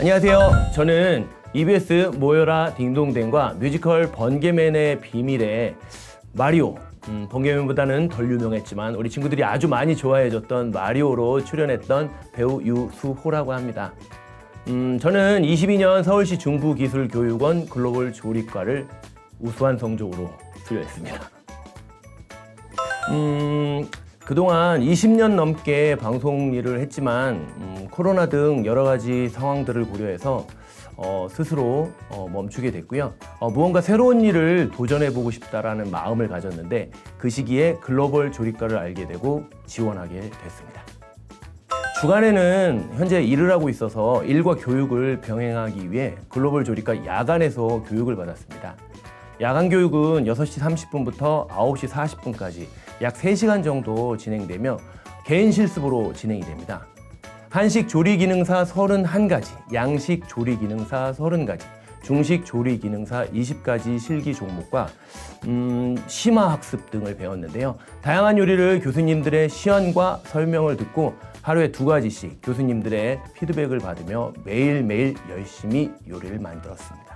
안녕하세요. 저는 EBS 모여라 딩동댕과 뮤지컬 번개맨의 비밀의 마리오. 음, 번개맨보다는 덜 유명했지만 우리 친구들이 아주 많이 좋아해줬던 마리오로 출연했던 배우 유수호라고 합니다. 음, 저는 22년 서울시 중부기술교육원 글로벌 조립과를 우수한 성적으로 수료했습니다. 음, 그동안 20년 넘게 방송 일을 했지만 음, 코로나 등 여러 가지 상황들을 고려해서 어, 스스로 어, 멈추게 됐고요. 어, 무언가 새로운 일을 도전해보고 싶다라는 마음을 가졌는데 그 시기에 글로벌 조립과를 알게 되고 지원하게 됐습니다. 주간에는 현재 일을 하고 있어서 일과 교육을 병행하기 위해 글로벌 조립과 야간에서 교육을 받았습니다. 야간 교육은 6시 30분부터 9시 40분까지 약 3시간 정도 진행되며 개인 실습으로 진행이 됩니다. 한식 조리 기능사 31가지, 양식 조리 기능사 30가지, 중식 조리 기능사 20가지 실기 종목과 음, 심화 학습 등을 배웠는데요. 다양한 요리를 교수님들의 시연과 설명을 듣고 하루에 두 가지씩 교수님들의 피드백을 받으며 매일매일 열심히 요리를 만들었습니다.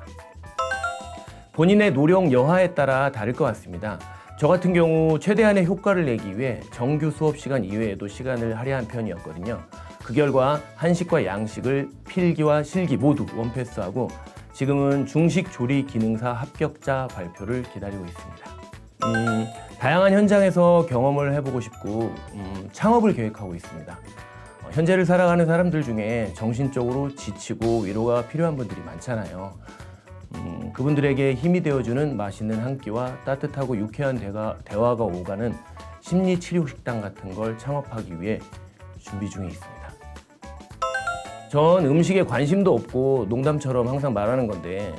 본인의 노력 여하에 따라 다를 것 같습니다. 저 같은 경우 최대한의 효과를 내기 위해 정규 수업 시간 이외에도 시간을 할애한 편이었거든요. 그 결과 한식과 양식을 필기와 실기 모두 원패스하고 지금은 중식 조리 기능사 합격자 발표를 기다리고 있습니다. 음, 다양한 현장에서 경험을 해보고 싶고 음, 창업을 계획하고 있습니다. 어, 현재를 살아가는 사람들 중에 정신적으로 지치고 위로가 필요한 분들이 많잖아요. 음, 그분들에게 힘이 되어주는 맛있는 한 끼와 따뜻하고 유쾌한 대화, 대화가 오가는 심리 치료 식당 같은 걸 창업하기 위해 준비 중에 있습니다. 전 음식에 관심도 없고 농담처럼 항상 말하는 건데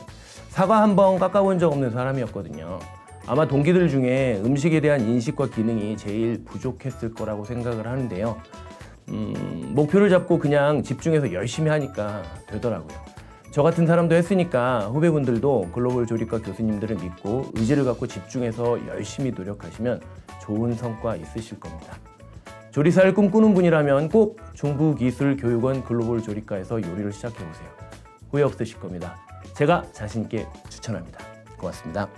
사과 한 번 깎아본 적 없는 사람이었거든요. 아마 동기들 중에 음식에 대한 인식과 기능이 제일 부족했을 거라고 생각을 하는데요. 음, 목표를 잡고 그냥 집중해서 열심히 하니까 되더라고요. 저 같은 사람도 했으니까 후배분들도 글로벌 조립과 교수님들을 믿고 의지를 갖고 집중해서 열심히 노력하시면 좋은 성과 있으실 겁니다. 조리사를 꿈꾸는 분이라면 꼭 중부기술교육원 글로벌 조리과에서 요리를 시작해보세요. 후회 없으실 겁니다. 제가 자신있게 추천합니다. 고맙습니다.